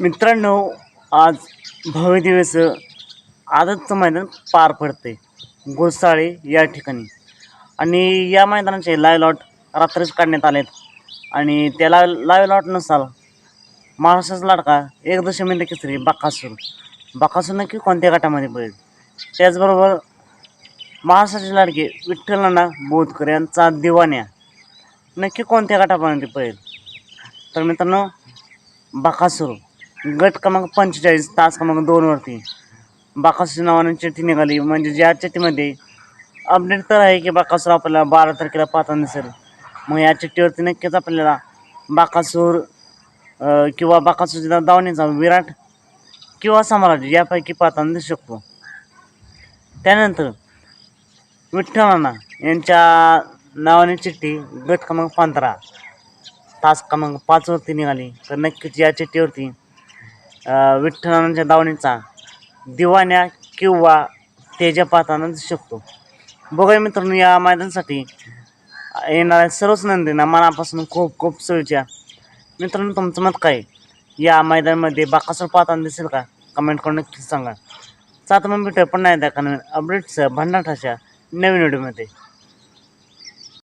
मित्रांनो आज भव्य दिवस आदतचं मैदान पार पडते गोसाळे या ठिकाणी. आणि या मैदानाचे लाईव्ह लॉट रात्रीच काढण्यात आलेत. आणि त्याला लाईव्ह लॉट नसाल महाराष्ट्राचा लाडका एक दशमी केसरी बाकासूर. बाकासूर नक्की कोणत्या गटामध्ये पडेल? त्याचबरोबर महाराष्ट्राचे लाडके विठ्ठलांना बोधकर यांचा दिवाण्या नक्की कोणत्या गटापर्यंत पडेल? तर मित्रांनो बाकासूर. गट क्रमांक पंचेचाळीस तास क्रमांक दोनवरती बाकासूर नावाने चिठ्ठी निघाली. म्हणजे ज्या चिठ्ठीमध्ये अपडेट तर आहे की बाकासूर आपल्याला बारा तारखेला पाहताना दिसेल. मग या चिठ्ठीवरती नक्कीच आपल्याला बाकासूर किंवा किंवा बाकासूरच्या दावणीचा विराट किंवा साम्राज्य यापैकी पाहताना दिसू शकतो. त्यानंतर विठ्ठलांना यांच्या नावाने चिठ्ठी गट क्रमांक पंधरा तास क्रमांक पाचवरती निघाली. तर नक्कीच या चिठ्ठीवरती विठ्ठलानंदच्या दावणीचा दिवाण्या किंवा तेजा पाहताना दिसू शकतो. बघा मित्रांनो या मैदानासाठी येणाऱ्या सर्वच नंदींना मनापासून खूप खूप सोयीच्या मित्रांनो तुमचं मत काय? या मैदानामध्ये बाकासूर पाहताना दिसेल का? कमेंट करून नक्कीच सांगा. सात मग भेटूया पण नाही त्या अपडेट्स भंडाठाच्या नवीन व्हिडिओमध्ये.